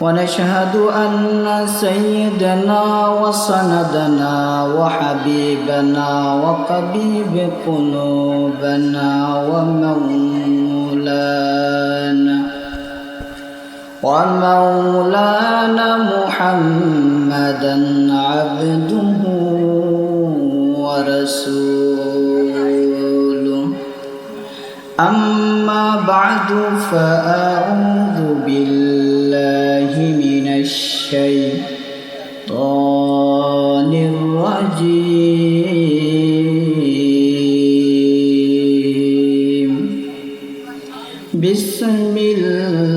ونشهد أن سيدنا وسندنا وحبيبنا وطبيب قلوبنا ومولانا ومولانا محمدا عبده ورسوله. أما بعد فأعوذ بالله الشيطان الرجيم. بسم الله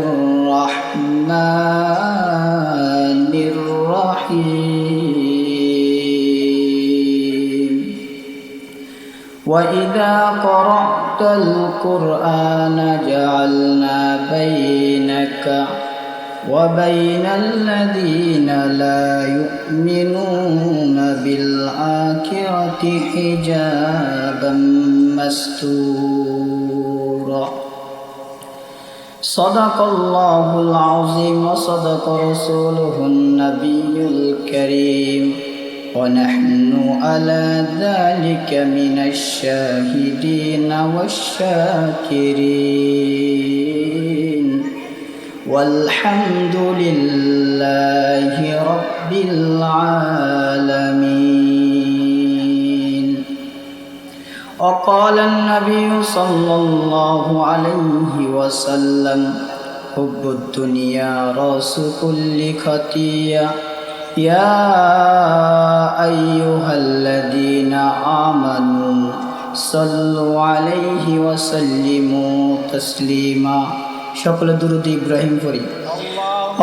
الرحمن الرحيم وإذا قرأت القرآن جعلنا بينك وبين الذين لا يؤمنون بالآخرة حجابا مستورا. صدق الله العظيم وصدق رسوله النبي الكريم. ونحن على ذلك من الشاهدين والشاكرين. والحمد لله رب العالمين. وقال النبي صلى الله عليه وسلم حب الدنيا راس كل خطيه يا أيها الذين آمنوا صلوا عليه وسلموا تسليما. সকল দুরুদ ইব্রাহিম পড়ি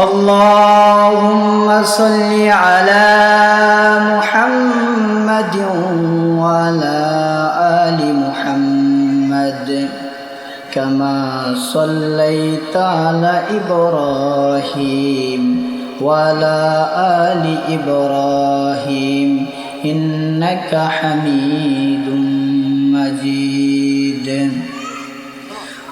اللهم صل على محمد وعلى آل محمد كما صليت على إبراهيم وعلى آل إبراهيم إنك حميد مجيد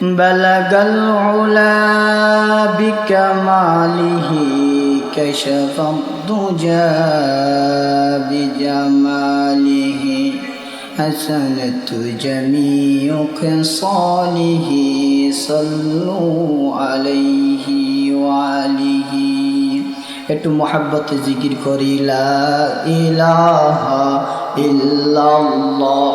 بلغ العلا بكماله كشف الضجى بجماله حسنت جميع خصاله صلوا عليه وعليه একটু মহাব্বত জিকির করি লা ইলাহা ইল্লাল্লাহ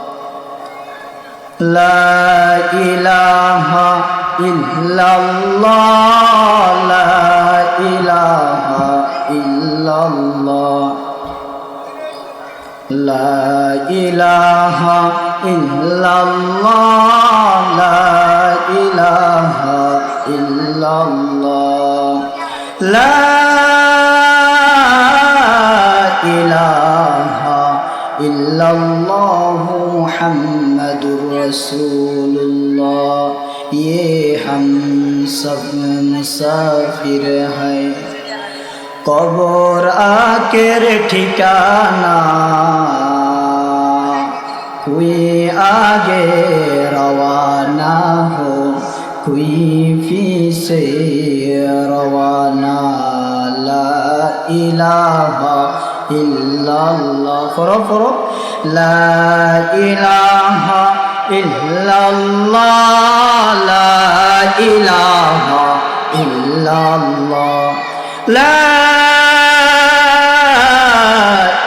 লা ইলাহা ইল্লাল্লাহ, লা ইলাহা ইল্লাল্লাহ, লা ইলাহা ইল্লাল্লাহ, লা ইলাহা ইল্লাল্লাহ, লা ইলাহা ইল্লাল্লাহ محمد رسول اللہ یہ ہم سب مسافر ہے قبر آخر ٹھکانا کوئی آگے روانہ ہو کوئی فی سے روانہ لا إله إلا الله فرو فرو لا إله إلا الله لا إله إلا الله لا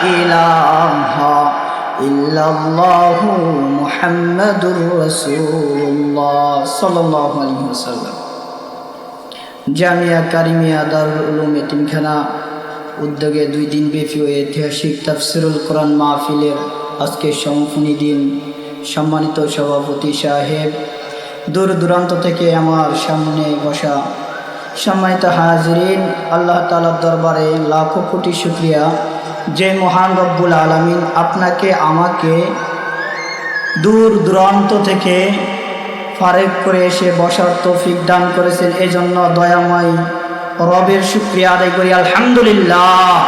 إله إلا الله محمد رسول الله. صلى الله عليه وسلم. জামিয়া কারিমিয়া দারুল উলুম এতিমখানা উদ্যোগে দুই দিন ব্যাপী ঐতিহাসিক তাফসিরুল কোরআন মাহফিলের আজকে সম্পূর্ণ দিন সম্মানিত সভাপতি সাহেব। দূর দূরান্ত থেকে আমার সামনে বসা সম্মানিত হাজরিন, আল্লাহ তালার দরবারে লাখো কোটি শুক্রিয়া। যে মহান রব্বুল আলমিন আপনাকে, আমাকে দূর দূরান্ত থেকে ফারেক করে এসে বসার তৌফিক দান করেছেন। এই জন্য দয়াময় রবের শুক্রিয়া আদায় করি। আলহামদুলিল্লাহ।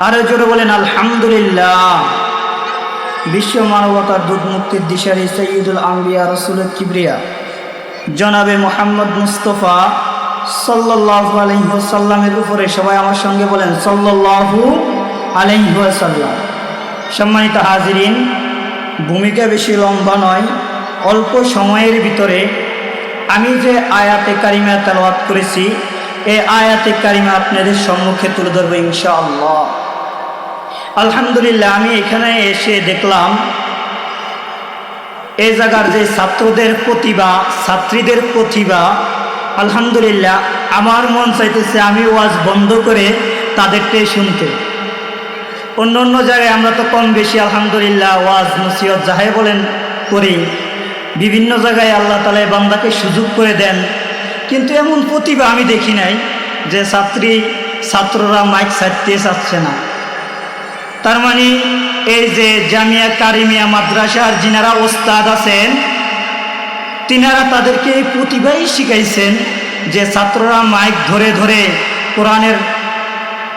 আরও জোরে বলেন, আলহামদুলিল্লাহ। বিশ্ব মানবতার দুধ মুক্তির দিশারি সৈয়দুল আম্বিয়া রসুলের কিবরিয়া। জনাবে মোহাম্মদ মুস্তফা সাল্লাহু আলহিহাসাল্লামের উপরে সবাই আমার সঙ্গে বলেন সাল্লাহু আলহিহাসাল্লাম সম্মানিত হাজিরিন, ভূমিকা বেশি লম্বা নয় অল্প সময়ের ভিতরে আমি যে আয়াতে কারিমা তেলাওয়াত করেছি এই আয়াতে কারিমা আপনাদের সম্মুখে তুলে ধরবো ইনশাআল্লাহ। আলহামদুলিল্লাহ, আমি এখানে এসে দেখলাম এই জায়গার যে ছাত্রদের প্রতিভা, ছাত্রীদের প্রতিভা, আলহামদুলিল্লাহ, আমার মন চাইতেছে আমি ওয়াজ বন্ধ করে তাদেরটাই শুনতে। অন্য অন্য জায়গায় আমরা তো কম বেশি আলহামদুলিল্লাহ ওয়াজ নসিহত যাহাই বলেন করি। বিভিন্ন জায়গায় আল্লাহ তালা বান্দাকে সুযোগ করে দেন। কিন্তু এমন প্রতিভা আমি দেখি নাই যে ছাত্রী, ছাত্ররা মাইক ছাড়তে চাচ্ছে না। তার মানে এই যে জামিয়া কারিমিয়া মাদ্রাসার যিনারা ওস্তাদ আছেন, তিনারা তাদেরকে এই প্রতিভাই শিখাইছেন যে ছাত্ররা মাইক ধরে ধরে কোরআনের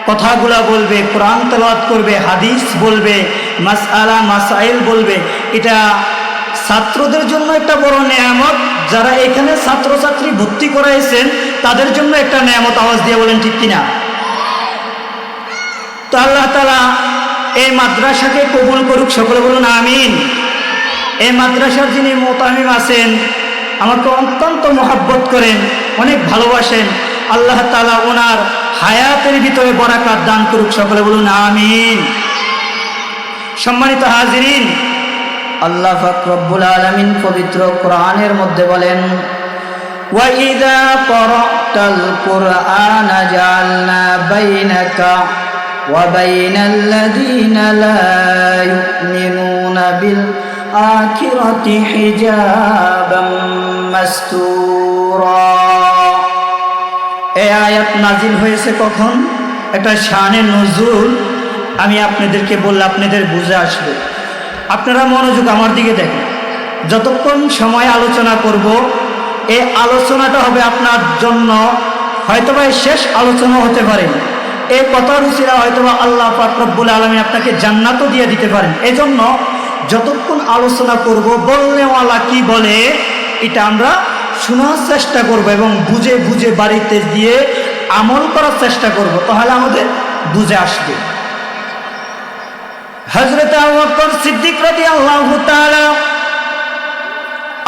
কথাগুলা বলবে, কোরআন তেলাওয়াত করবে, হাদিস বলবে মাস আলা মাসাইল বলবে। এটা ছাত্রদের জন্য একটা বড় নেয়ামত। যারা এখানে ছাত্রছাত্রী ভর্তি করাইছেন, তাদের জন্য একটা নেয়ামত আওয়াজ দিয়ে বলেন ঠিক কিনা? তো আল্লাহ তালা এই মাদ্রাসাকে কবুল করুক, সকলে বলুন আমিন। এই মাদ্রাসার যিনি মোতামিম আছেন, আমাকে অত্যন্ত মহাব্বত করেন, অনেক ভালোবাসেন। আল্লাহ তালা ওনার হায়াতের ভিতরে বরাকাত দান করুক, সকলে বলুন আমিন। সম্মানিত হাজিরিন আল্লাহ ফাকরবুল আলমিন পবিত্র কোরআনের মধ্যে বলেন وَإِذَا قَرَأْتَ الْقُرْآنَ جَعَلْنَا بَيْنَكَ وبين الذين لا يؤمنون بالآخرة حجابا مستورا এই আয়াত নাজিল হয়েছে কখন একটা শানে নজরুল আমি আপনাদেরকে বললে আপনাদের বুঝে আসবে আপনারা মনোযোগ আমার দিকে দেখেন। যতক্ষণ সময় আলোচনা করব, এই আলোচনাটা হবে আপনার জন্য হয়তোবা শেষ আলোচনা হতে পারে। এই কথার উচিরা হয়তোবা আল্লাহ ফাকরবুল আলমী আপনাকে জান্নাতও দিয়ে দিতে পারেন। এই জন্য যতক্ষণ আলোচনা করব বললেওয়ালা কি বলে, এটা আমরা শোনার চেষ্টা করব এবং বুঝে বুঝে বাড়িতে দিয়ে আমল করার চেষ্টা করব। তাহলে আমাদের বুঝে আসবে। হজরত সিদ্দিক রাদি আল্লাহ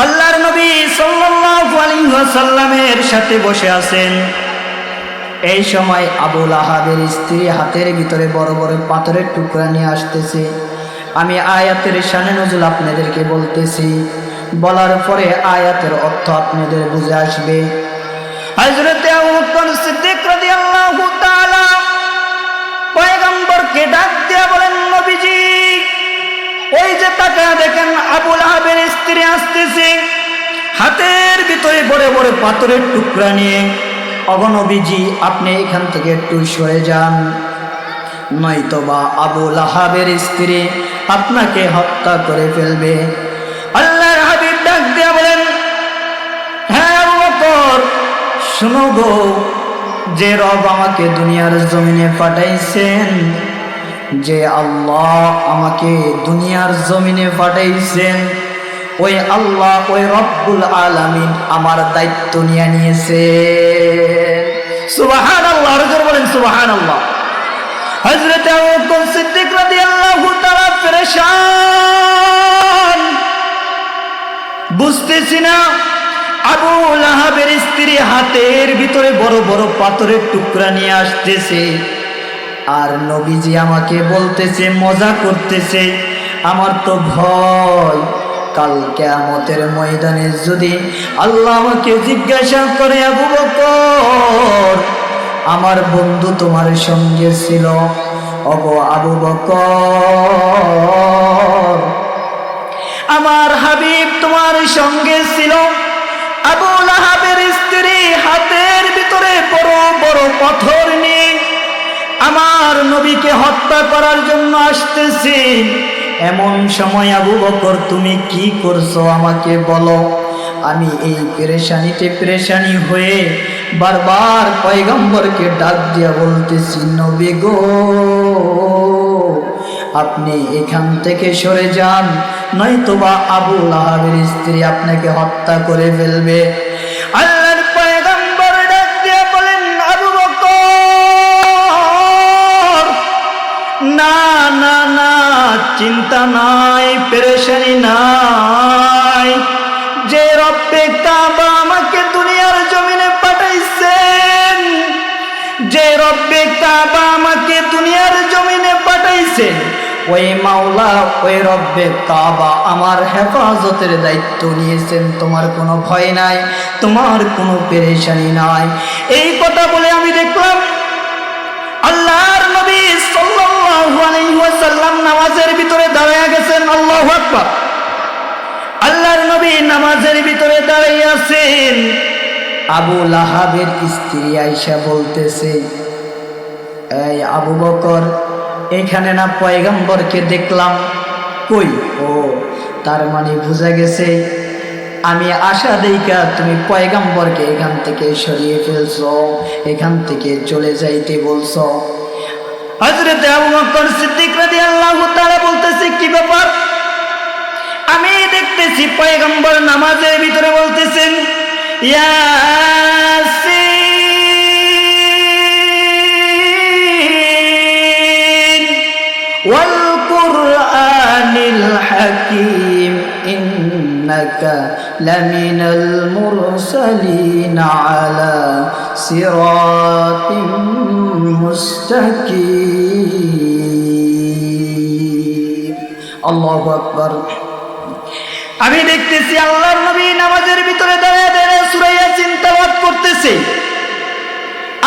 আল্লাহর নবী সাল্লাল্লাহু সাথে বসে আছেন। এই সময় আবুল আহাবের স্ত্রী হাতের ভিতরে বড় বড় পাথরের টুকরা নিয়ে আসতেছে। আমি আয়াতের শানে নজুল আপনাদেরকে বলতেছি, বলার পরে আয়াতের অর্থ আপনাদের বুঝে আসবে। বকর সিদ্দিক রাদিয়াল্লাহু তাআলা পয়গম্বরকে ডাক দিয়া বলেন ওই যে তাকা দেখেন আবুল আহাবের স্ত্রী আসতেছে, হাতের ভিতরে বড় বড় পাথরের টুকরা নিয়ে অগনবীজি আপনি এখান থেকে একটু সরে যান। নয়তোবা আবু লাহাবের স্ত্রী আপনাকে হত্যা করে ফেলবে। আল্লাহর হাবিব ডাক দিয়া বলেন হ্যাঁ শুনো গো, যে রব আমাকে দুনিয়ার জমিনে পাঠাইছেন যে আল্লাহ আমাকে দুনিয়ার জমিনে পাঠাইছেন, ওই আল্লাহ ওই রব্বুল আলামিন আমার দায়িত্ব নিয়ে নিয়েছে। সুবাহান আল্লাহ বলেন সুবাহান আল্লাহ হজরত সিদ্দিক বুঝতেছি না, আবু লাহাবের স্ত্রী হাতের ভিতরে বড় বড় পাথরের টুকরা নিয়ে আসতেছে। আর নবীজি আমাকে বলতেছে, মজা করতেছে। আমার তো ভয়। কাল কেয়ামতের ময়দানে যদি আল্লাহ আমাকে জিজ্ঞাসা করে, আবু বকর, আমার বন্ধু তোমার সঙ্গে ছিল? অব আবু বকর, আমার হাবিব তোমার সঙ্গে ছিল। আবু লাহাবের স্ত্রী হাতের ভিতরে বড় বড় পাথর নিয়ে আমার নবীকে হত্যা করার জন্য আসতেছি। এমন সময় আবু বকর, তুমি কি করছ আমাকে বলো। আমি এই পেরেশানিতে পেরেশানি হয়ে বারবার পয়গম্বরকে ডাক দিয়া বলতেছি, নবী গো, আপনি এখান থেকে সরে যান, নয়তোবা আবু লাহাবের স্ত্রী আপনাকে হত্যা করে ফেলবে। না না না, চিন্তা নাই, পেরেশানি নাই। যে রব্বে কাবা আমাকে দুনিয়ার জমিনে পাঠাইছেন, যে রব্বে কাবা আমাকে দুনিয়ার জমিনে পাঠাইছেন, ওই মাওলা, ওই রব্বে আমার হেফাজতের দায়িত্ব নিয়েছেন, তোমার কোনো ভয় নাই, তোমার কোনো পেরেশানি নাই। এই কথা বলে আমি দেখলাম আল্লাহর নবী সাল্লাল্লাহু আলাইহি ওয়াসাল্লাম নামাজের ভিতরে দাঁড়িয়ে গেছেন, আল্লাহু আকবার। আল্লাহর নবী নামাজের ভিতরে আছেন। আবু লাহাবের স্ত্রী আয়সা বলতেছে, এই আবু বকর, এখানে না পয়গম্বরকে দেখলাম। কই? ও, তার মানে বোঝা গেছে, আমি আশা দেইকা তুমি পয়গম্বরকে এখান থেকে সরিয়ে ফেলছো, এখান থেকে চলে যাইতে বলছো। আমি দেখতেছি পয়গম্বর নামাজের ভিতরে বলতেছেন ইয়াসিন লামিনাল মুরসালিন আলা সিরাতিম মুস্তাকিম আল্লাহু আকবার আমি দেখতেছি আল্লাহর নবী নামাজের ভিতরে দাঁড়িয়ে দাঁড়িয়ে সুরাইয়া চিন্তাবাদ করতেছে।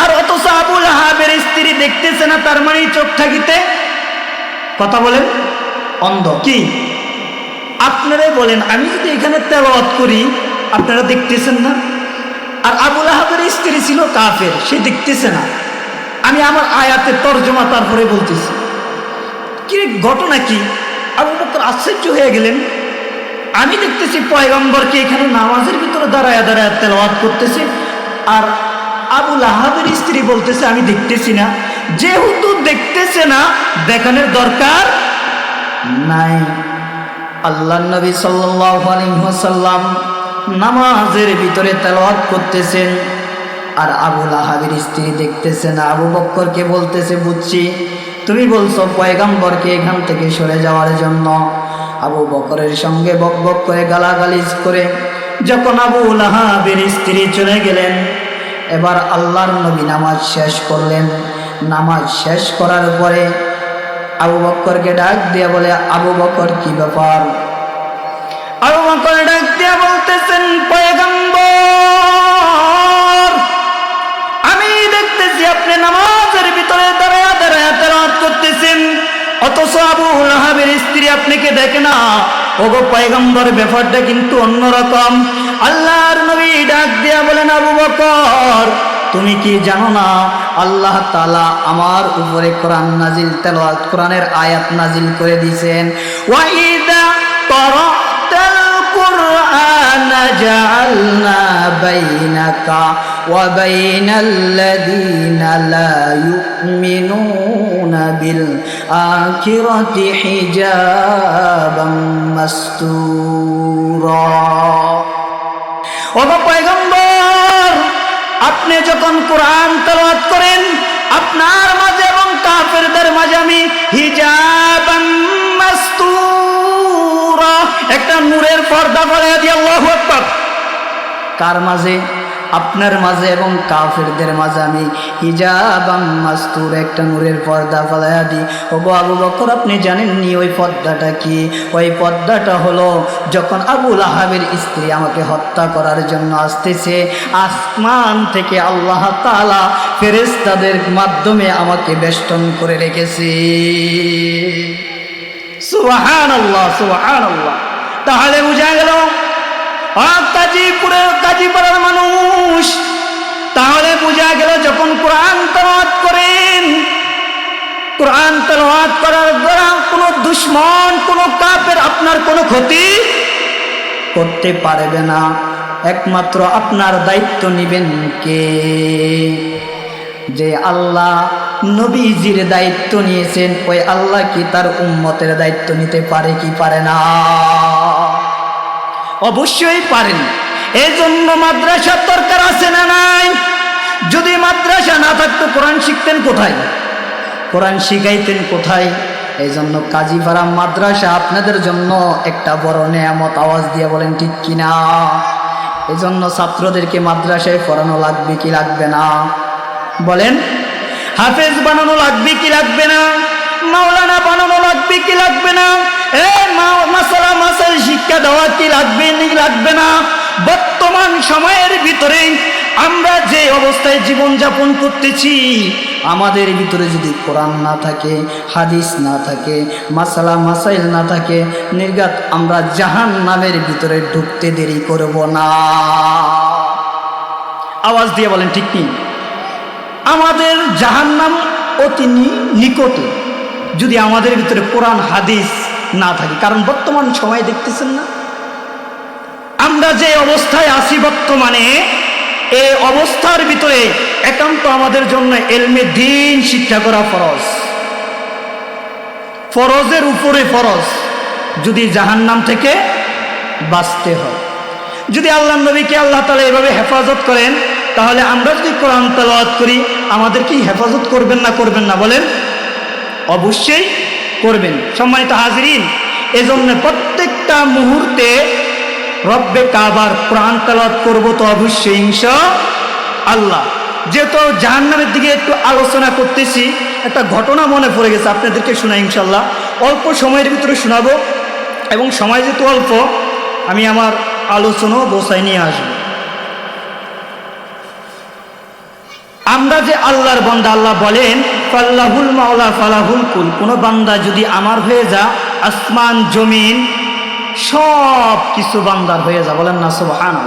আর অথচ আবুল হাবের স্ত্রী দেখতেছে না, তার মানে চোখ থাকিতে কথা বলেন, অন্ধ। কি? আপনারাই বলেন, আমি যদি এখানে তেলাওয়াত করি, আপনারা দেখতেছেন না? আর আবুল আহাবের স্ত্রী ছিল কাফের, সে দেখতেছে না। আমি আমার আয়াতের তর্জমা তারপরে বলতেছি। কি ঘটনা কি? আবু বকর আশ্চর্য হয়ে গেলেন। আমি দেখতেছি পয়গম্বরকে এখানে নামাজের ভিতরে দাঁড়ায় দাঁড়ায় তেলাওয়াত করতেছে, আর আবুল আহাবের স্ত্রী বলতেছে, আমি দেখতেছি না। যেহেতু দেখতেছে না, দেখানোর দরকার নাই। আল্লাহ নবী সাল্লাম নামাজের ভিতরে তেলাওয়াত করতেছেন। আর আবুল আহাবের স্ত্রী দেখতেছেন, আবু বক্করকে বলতেছে, বুঝছি, তুমি বলছো পয়গাম্বরকে এখান থেকে সরে যাওয়ার জন্য। আবু বকরের সঙ্গে বক বক করে গালাগালিজ করে যখন আবু লাহাবের স্ত্রী চলে গেলেন, এবার আল্লাহর নবী নামাজ শেষ করলেন। নামাজ শেষ করার পরে আবু বক্করকে ডাক দিয়ে বলে, আবু বকর কি ব্যাপার? আবু বকর ডাক দিয়ে বলতেছেন, পয়গম্বর, আমি দেখতেছি আপনি নামাজের ভিতরে দাঁড়ায় দাঁড়ায় তেলাওয়াত করতেছেন। অথচ আবু লাহাবের স্ত্রী আপনাকে দেখে না। ওগো পয়গম্বর, ব্যাপারটা কিন্তু অন্যরকম। আল্লাহর নবী ডাক দিয়া বলেন, আবু বকর তুমি কি জানো না? আল্লাহ তালা আমার উপরে কোরআন নাজিল কোরআনের আয়াত নাজিল করে দিয়েছেন। ওয়াইদা করাতাল কুরআন জাআলনা বাইনাকা ওয়া বাইনাল্লাযীনা লা ইউমিনুনা বিল আখিরাতি হিজাবাম মাসতুরা ও আপনি যখন কোরআন তেলাওয়াত করেন, আপনার মাঝে এবং কাফেরদের মাঝে আমি হিজাবান একটা নূরের পর্দা করে দিয়ে কার মাঝে? আপনার মাঝে এবং কাফেরদের মাঝে আমি হিজাবাম মাস্তুর একটা নূরের পর্দা ফলাইয়া দিই। ও গো আবু বকর, আপনি জানেননি ওই পর্দাটা কি? ওই পর্দাটা হলো যখন আবুল আহাবের স্ত্রী আমাকে হত্যা করার জন্য আসতেছে, আসমান থেকে আল্লাহ তালা ফেরেস্তাদের মাধ্যমে আমাকে বেষ্টন করে রেখেছে। সুবাহান আল্লাহ সুবাহান আল্লাহ তাহলে বোঝা গেল কাজীপুরের কাজীপাড়ার মানুষ, তাহলে বোঝা গেল যখন কোরআন তেলাওয়াত করেন, কোরআন তেলাওয়াত করার দ্বারা কোনো দুশ্মন, কোনো কাপের আপনার কোনো ক্ষতি করতে পারবে না। একমাত্র আপনার দায়িত্ব নিবেন কে? যে আল্লাহ নবীজির দায়িত্ব নিয়েছেন, ওই আল্লাহ কি তার উম্মতের দায়িত্ব নিতে পারে কি পারে না? অবশ্যই পারেন। এই জন্য মাদ্রাসার দরকার আছে না নাই? যদি মাদ্রাসা না থাকতো কোরআন শিখতেন কোথায়? কোরআন শিখাইতেন কোথায়? এই জন্য কাজীপাড়া মাদ্রাসা আপনাদের জন্য একটা বড় নেয়ামত আওয়াজ দিয়ে বলেন, ঠিক কিনা এই জন্য ছাত্রদেরকে মাদ্রাসায় পড়ানো লাগবে কি লাগবে না? বলেন, হাফেজ বানানো লাগবে কি লাগবে না? মাওলানা বানানো লাগবে কি লাগবে না? এ মাসালা মাসাল শিক্ষা দেওয়া কি লাগবে লাগবে না? বর্তমান সময়ের ভিতরে আমরা যে অবস্থায় জীবন যাপন করতেছি, আমাদের ভিতরে যদি কোরআন না থাকে, হাদিস না থাকে, মাসালা মাসাইল না থাকে নির্গাত আমরা জাহান নামের ভিতরে ঢুকতে দেরি করব না। আওয়াজ দিয়ে বলেন, ঠিক নেই আমাদের জাহান্নাম অতি নিকটে। যদি আমাদের ভিতরে কোরআন, হাদিস না থাকে। কারণ বর্তমান সময় দেখতেছেন না? আমরা যে অবস্থায় আছি বর্তমানে, এই অবস্থার ভিতরে একান্ত আমাদের জন্য এলমে দিন শিক্ষা করা ফরজ। ফরজের উপরে ফরজ। যদি জাহান্নাম থেকে বাঁচতে হয়। যদি আল্লাহ নবীকে আল্লাহ তালা এভাবে হেফাজত করেন, তাহলে আমরা যদি কোরআন তালাওয়াত করি, আমাদের কি হেফাজত করবেন না করবেন না বলেন? অবশ্যই করবেন। সম্মানিত হাজরিন, এজন্য প্রত্যেকটা মুহূর্তে রব্বে কাবার কোরআন তালাওয়াত করব তো অবশ্যই ইনশা আল্লাহ যেহেতু জাহান্নামের দিকে একটু আলোচনা করতেছি, একটা ঘটনা মনে পড়ে গেছে, আপনাদেরকে শোনা ইনশাল্লাহ অল্প সময়ের ভিতরে শোনাবো এবং সময় যেহেতু অল্প, আমি আমার আলোচনাও গোসাই নিয়ে আসব। আমরা যে আল্লাহর বান্দা আল্লাহ বলেন ফাল্লাহুল মাওলা ফালাহুল কুল। কোনো বান্দা যদি আমার হয়ে যা, আসমান, জমিন, সব কিছু বান্দার হয়ে যা, বলেন না সুবহান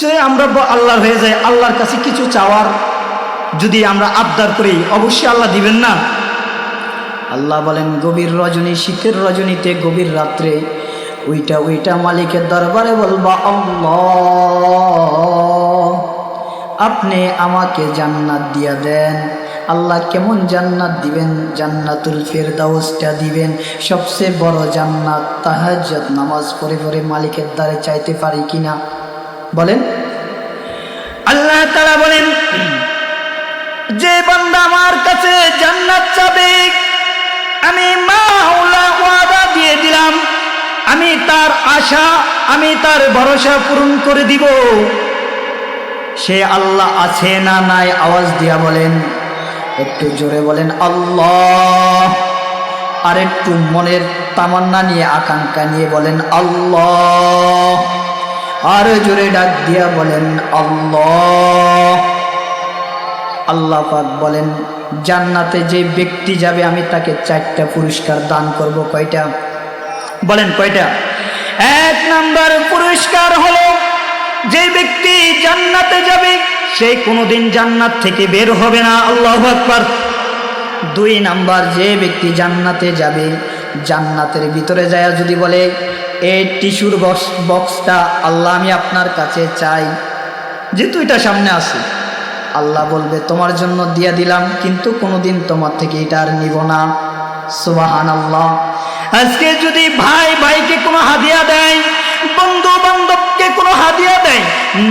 যে আমরা আল্লাহর হয়ে যাই, আল্লাহর কাছে কিছু চাওয়ার যদি আমরা আবদার করি, অবশ্যই আল্লাহ দিবেন না? আল্লাহ বলেন, গভীর রজনী, শীতের রজনীতে গভীর রাত্রে ওইটা ওইটা মালিকের দরবারে বলবা, আল্লাহ। আপনি আমাকে জান্নাত দিয়া দেন। আল্লাহ কেমন জান্নাত দিবেন? জান্নাতুল ফেরদাউসটা দিবেন। সবচেয়ে বড় জান্নাত তাহাজ্জত নামাজ পড়ে পড়ে মালিকের দ্বারে চাইতে পারি কিনা? বলেন। আল্লাহ তারা বলেন, যে বান্দা আমার কাছে জান্নাত চাবে, আমি মাওলা দিয়ে দিলাম। আমি তার আশা, আমি তার ভরসা পূরণ করে দিব। সে আল্লাহ আছে না নাই? আওয়াজ দিয়া বলেন। একটু জোরে বলেন, আল্লাহ। আর একটু মনের তামান্না নিয়ে, আকাঙ্ক্ষা নিয়ে বলেন, আল্লাহ। আর জোরে ডাক দিয়া বলেন, আল্লাহ। আল্লাহ পাক বলেন, জান্নাতে যে ব্যক্তি যাবে, আমি তাকে চারটা পুরস্কার দান করব। কয়টা? বলেন, কয়টা? এক নাম্বার পুরস্কার হলো যে ব্যক্তি জান্নাতে যাবে, সে কোনোদিন জান্নাত থেকে বের হবে না। আল্লাহ আকবার। দুই নাম্বার, যে ব্যক্তি জান্নাতে যাবে, জান্নাতের ভিতরে যায় যদি বলে এই টিস্যুর বক্স বক্সটা আল্লাহ, আমি আপনার কাছে চাই। যেহেতু এটা সামনে আছে, আল্লাহ বলবে, তোমার জন্য দিয়া দিলাম, কিন্তু কোনোদিন তোমার থেকে এটা আর নিব না। সুবাহান আল্লাহ আজকে যদি ভাই, ভাইকে কোনো হাদিয়া দেয় বন্ধু বান্ধবকে কোনো হাদিয়া দেয়?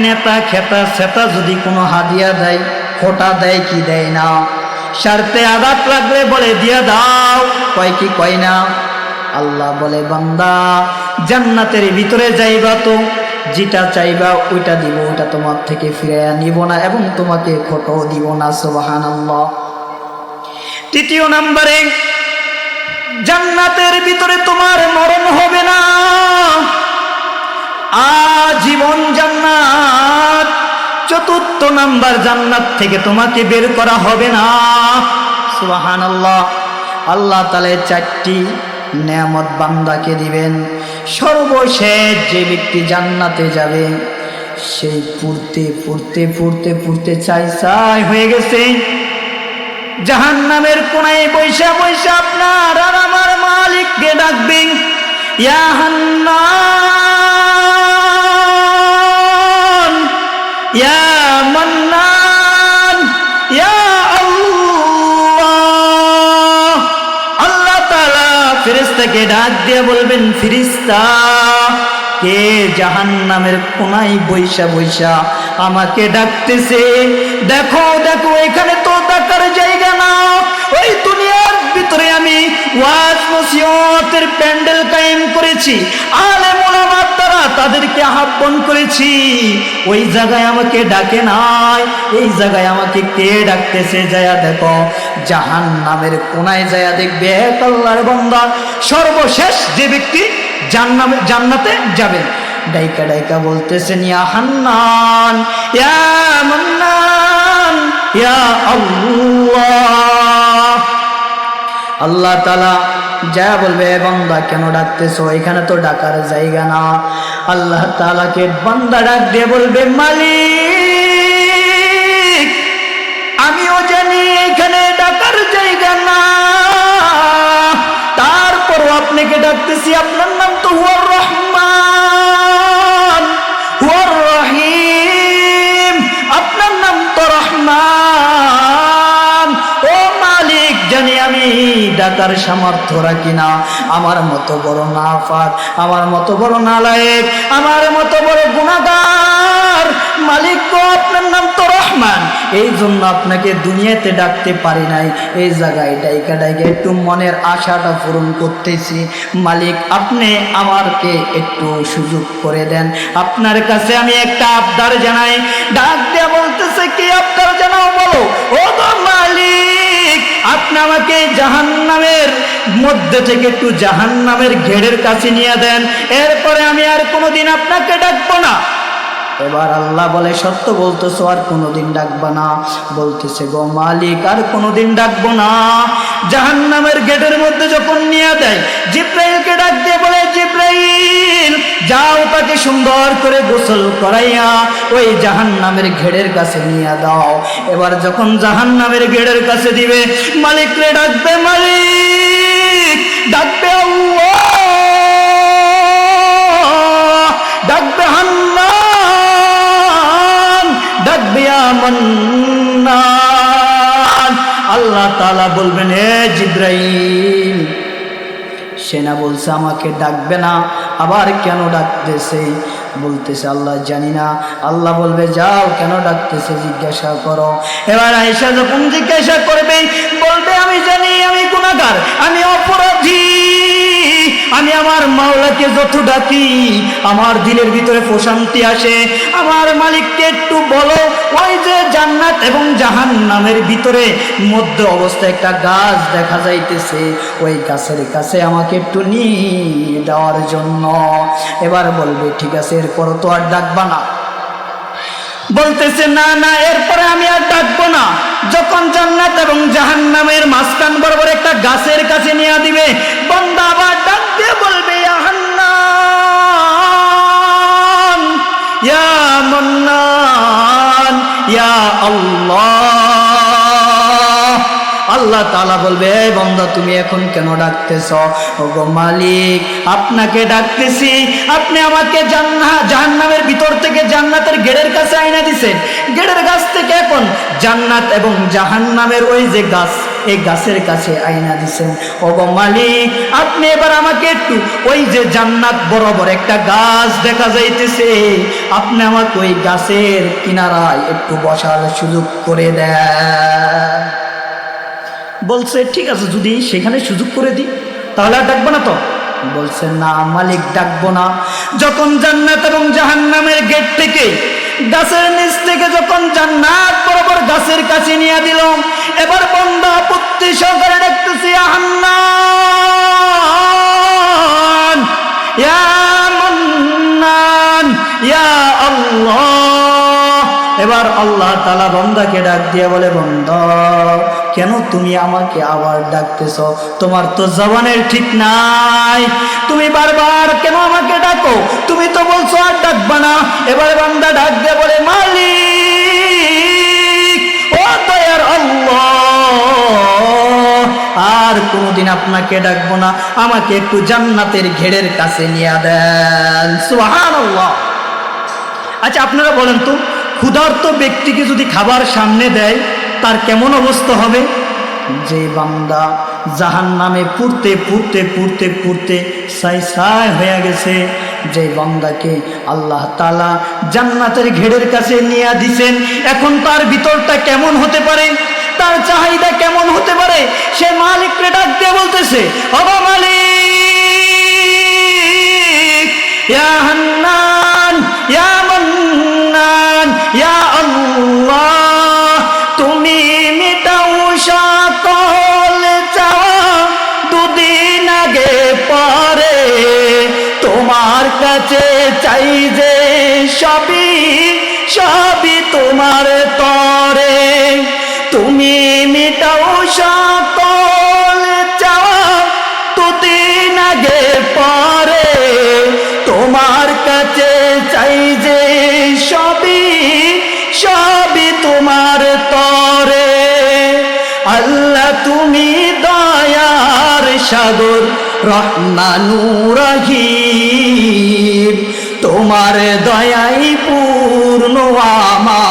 নেতা খেতা সেতা যদি কোনো হাদিয়া দেয়, খোটা দেয় কি দেয় না? স্বার্থে আঘাত লাগলে বলে, দিয়ে দাও। কয় কি কয় না? আল্লাহ বলে, বান্দা, জান্নাতের ভিতরে যাইবা তো, যেটা চাইবা ওইটা দিব, ওইটা তোমার থেকে ফিরে নিব না এবং তোমাকে খোটো দিব না সোবাহান তৃতীয় নম্বরে, জান্নাতের ভিতরে তোমার মরণ হবে না। আজীবন জান্নাত। চতুর্থ নাম্বার জান্নাত থেকে তোমাকে বের করা হবে না। সুবাহান আল্লাহ আল্লাহ তালে চারটি নেয়ামত বান্দাকে দিবেন। সর্বশেষ যে ব্যক্তি জান্নাতে যাবে সেই পড়তে পড়তে পড়তে পড়তে চাই চাই হয়ে গেছে। জাহান নামের কোনায় বৈশা বৈশা আপনার আর আমার মালিককে ডাকবেন। ইয়া ফেরেশতাকে ডাক দিয়ে বলবেন, ফিরিস্তা, কে জাহান নামের কোনাই বৈশা বৈশা আমাকে ডাকতেছে? দেখো দেখো, এখানে তো দেখার জায়গা না। ওই দুনিয়ার ভিতরে আমি ওয়াজ নসিহতের প্যান্ডেল কায়েম করেছি। আলেম ওলামার দ্বারা তাদেরকে আহ্বান করেছি, ওই জায়গায় আমাকে ডাকে নাই, এই জায়গায় আমাকে কে ডাকতেছে যায়া দেখো জাহান নামের কোনায় যায়া দেখবে এক আল্লাহর বান্দা। সর্বশেষ যে ব্যক্তি জান্নামে জান্নাতে যাবেন ডাইকা ডাইকা বলতেছেন ইয়া হান্নান, ইয়া মান্নান, ইয়া আল্লাহ। আল্লাহ তালা যা বলবে বান্দা কেন ডাকতেছো? এখানে তো ডাকার জায়গা না। আল্লাহ তালাকে বান্দা ডাক দিয়ে বলবে, মালিক, আমিও জানি এখানে ডাকার জায়গা না। তারপরও আপনাকে ডাকতেছি, আপনার নাম তো হুয়ার রহমান, হুয়ার রহিম। আপনার নাম তো রহমান। ও মালিক, জানি আমি ডাকার সামর্থ্য রাখি না। আমার মতো বড় না নাফার আমার মতো বড় নালায়েক আমার মতো বড় গুণাগার মালিক গো, আপনার নাম তো রহমান। এই জন্য আপনাকে দুনিয়াতে ডাকতে পারি নাই। এই জায়গায় ডাইকা ডাইকা একটু মনের আশাটা পূরণ করতেছি। মালিক আপনি আমারকে একটু সুযোগ করে দেন। আপনার কাছে আমি একটা আবদার জানাই। ডাক দিয়ে বলতেছে কি আবদার জানাও বলো? ও গো মালিক! আপনি আমাকে জাহান্নামের মধ্যে থেকে একটু জাহান্নামের ঘেরের কাছে নিয়ে দেন। এরপরে আমি আর কোনোদিন আপনাকে ডাকবো না। এবার আল্লাহ বলে, সত্য বলতেছো, আর কোনোদিন ডাকবা না। বলতেছে, গো মালিক, আর কোনোদিন ডাকবো না। জাহান নামের গেটের মধ্যে যখন নিয়ে দেয় জিব্রাইলকে ডাক দিয়ে বলে, জিব্রাইল, যাও তাকে সুন্দর করে গোসল করাইয়া ওই জাহান নামের ঘেরের কাছে নিয়ে দাও। এবার যখন জাহান নামের ঘেরের কাছে দিবে মালিক রে ডাকবে, মালিক, ডাকবে আল্লাহ! আল্লাহ তাআলা বলবেন হে জিব্রাইল সেনা বলছে আমাকে ডাকবে না, আবার কেন ডাকতেছে? বলতেছে, আল্লাহ জানি না। আল্লাহ বলবে, যাও, কেন ডাকতেছে জিজ্ঞাসা করো। এবার আয়েশা যখন জিজ্ঞাসা করবে, বলবে, আমি জানি আমি গুণাগার আমি অপরাধী। আমি আমার মাওলাকে যত ডাকি, আমার দিলের ভিতরে প্রশান্তি আসে। আমার মালিককে একটু বলো, ওই যে জান্নাত এবং জাহান নামের ভিতরে মধ্য অবস্থায় একটা গাছ দেখা যাইতেছে। ওই গাছের কাছে আমাকে একটু নিয়ে দেওয়ার জন্য। এবার বলবে, ঠিক আছে এরপর তো আর ডাকবা না। বলতেছে, না না, এরপরে আমি আর ডাকবো না। যখন জান্নাত এবং জাহান্নামের মাঝখান বরাবর একটা গাছের আল্লাহ। আল্লাহ তালা বলবে "এই বন্দা, তুমি এখন কেন ডাকতেছ? ওগো মালিক, আপনাকে ডাকতেছি। আপনি আমাকে জান্না, জাহান্নামের ভিতর থেকে জান্নাতের গেড়ের কাছে আইনা দিছেন। গেড়ের গাছ থেকে এখন জান্নাত এবং জাহান্নামের ওই যে গাছ এই গাছের কাছে আইনা দিছেন। ওগো মালিক, আপনি এবার আমাকে একটু ওই যে জান্নাত বরাবর একটা গাছ দেখা যাইতেছে, আপনি আমাকে ওই গাছের কিনারায় একটু বসার সুযোগ করে দেন। বলছে, ঠিক আছে, যদি সেখানে সুযোগ করে দিই, তাহলে আর ডাকবো না তো? বলছে, না মালিক, ডাকবো না। যখন জান্নাত এবং জাহান্নামের গেট থেকে গাছের নিচ থেকে যখন জান্নাত গাছের কাছে নিয়ে দিল এবার বন্ধা আপত্তি সহকারে আল্লাহ। এবার আল্লাহ তালা বন্দাকে ডাক দিয়ে বলে বন্ধ কেন তুমি আমাকে আবার ডাকতেছ? তোমার তো জবানের ঠিক নাই। তুমি বারবার কেন আমাকে ডাকো? তুমি তো বলছো আর ডাকবা না। এবার বান্দা ডাক দিয়ে বলে, মালিক আর কোনোদিন আপনাকে ডাকবো না। আমাকে একটু জান্নাতের ঘেরের কাছে নিয়ে দেন। সুবহানাল্লাহ। আচ্ছা আপনারা বলেন তো, ক্ষুধার্ত ব্যক্তিকে যদি খাবার সামনে দেয়, তার কেমন অবস্থা হবে? যে বান্দা জাহান নামে পুড়তে পুড়তে পুড়তে পুড়তে সাই সাই হয়ে গেছে। যে বান্দাকে আল্লাহ তালা জান্নাতের ঘেরের কাছে নিয়ে দিছেন, এখন তার ভিতরটা কেমন হতে পারে? তার চাহিদা কেমন হতে পারে? সে মালিককে ডাক দিয়ে বলতেছে অবা মালিক তুমি দুদিন আগে পরে, তোমার কাছে চাই যে সবই সবই তোমার তরে তুমি মিটাও সকল চাওয়া দুদিন আগে পরে। তোমার কাছে চাই যে সবই সবই তোমার তরে। আল্লাহ তুমি দয়ার সাগর, রহমানুরহিম। তোমার দয়াই পূর্ণ আমার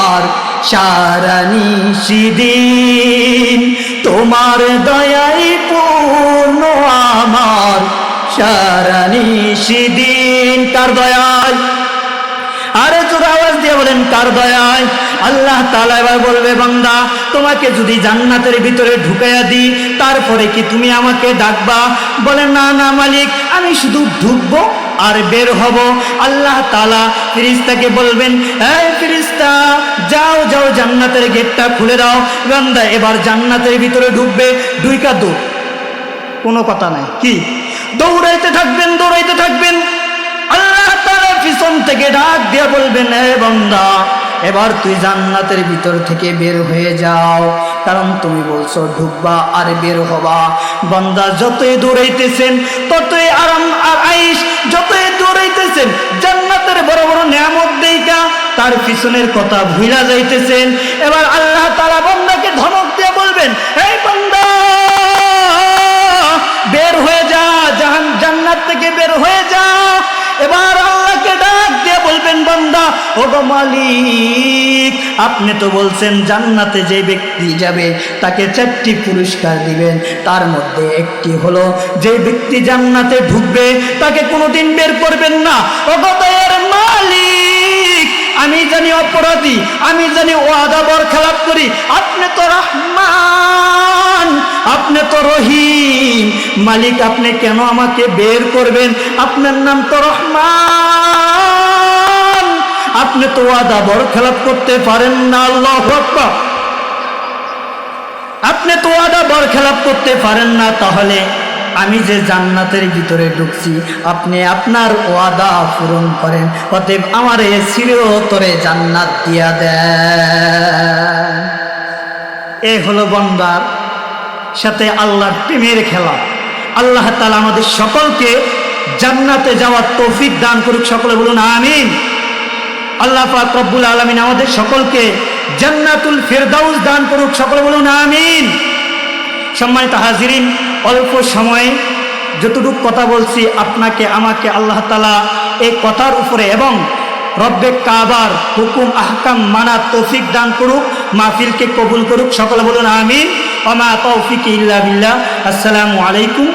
সারা নিশিদিন তোমার দয়াই পূর্ণ আমার। সারা নিশিদিন কার দয়ায় আরে জোর আওয়াজ দিয়ে বলেন, কার দয়ায় আল্লাহ তালা এবার বলবে, বান্দা, তোমাকে যদি জান্নাতের ভিতরে ঢুকাইয়া দিই, তারপরে কি তুমি আমাকে ডাকবা? বলে, না না, মালিক, আমি শুধু ঢুকবো আর বের হব। আল্লাহ তালা ফিরিস্তাকে বলবেন হ্যাঁ ফিরিস্তা যাও যাও, জান্নাতের গেটটা খুলে দাও। বান্দা এবার জান্নাতের ভিতরে ঢুকবে ঢুইকা দৌড়। কোনো কথা নাই। কি? দৌড়াইতে থাকবেন দৌড়াইতে থাকবেন। আল্লাহ তাআলা পিছন থেকে ডাক দিয়ে বলবেন হে বান্দা, এবার তুই জান্নাতের ভিতর থেকে বের হয়ে যাও। কারণ তুমি বলছো, ঢুকবা আর বের হবা। বন্দা যতই দৌড়াইতেছেন, ততই আরাম আর আইস যতই দৌড়াইতেছেন, জান্নাতের বড় বড় নিয়ামত দেইকা তার পিছনের কথা ভুলা যাইতেছেন। এবার আল্লাহ তাআলা বান্দাকে ধমক দিয়ে বলবেন এই বান্দা, বের হয়ে যা, জাহান, জান্নাত থেকে বের হয়ে যা। এবার বান্দা ও গো মালিক, আপনি তো বলছেন জান্নাতে যে ব্যক্তি যাবে, তাকে চারটি পুরস্কার দিবেন। তার মধ্যে একটি হলো, যে ব্যক্তি জান্নাতে ঢুকবে, তাকে কোনোদিন বের করবেন না। ও গো দয়ার মালিক, আমি জানি অপরাধী, আমি জানি ওয়াদা বর খেলাপ করি। আপনি তো রহমান, আপনি তো রহিম। মালিক, আপনি কেন আমাকে বের করবেন? আপনার নাম তো রহমান। আপনি তো ওয়াদা বর খেলাপ করতে পারেন না, আল্লাহ। আপনি তো ওয়াদা বর খেলাপ করতে পারেন না, তাহলে আমি যে জান্নাতের ভিতরে ঢুকছি, আপনি আপনার ওয়াদা পূরণ করেন, অতএব আমার এ চিরতরে জান্নাত দিয়া দেন। এ হলো বন্দার সাথে আল্লাহর প্রেমের খেলা। আল্লাহ তালা আমাদের সকলকে জান্নাতে যাওয়ার তৌফিক দান করুক, সকলে বলুন, আমিন। আল্লাহ পাক রব্বুল আলমিন আমাদের সকলকে জান্নাতুল ফেরদাউস দান করুক। সকলে বলুন, আমিন। সম্মানিত হাজিরিন, অল্প সময়ে যতটুকু কথা বলছি, আপনাকে, আমাকে আল্লাহ তালা এই কথার উপরে এবং রব্বে কাবার হুকুম, আহকাম মানা তৌফিক দান করুক, মাহফিলকে কবুল করুক। সকলে বলুন, আমিন। ওমা তৌফিক ইল্লা বিল্লাহ। আসসালামু আলাইকুম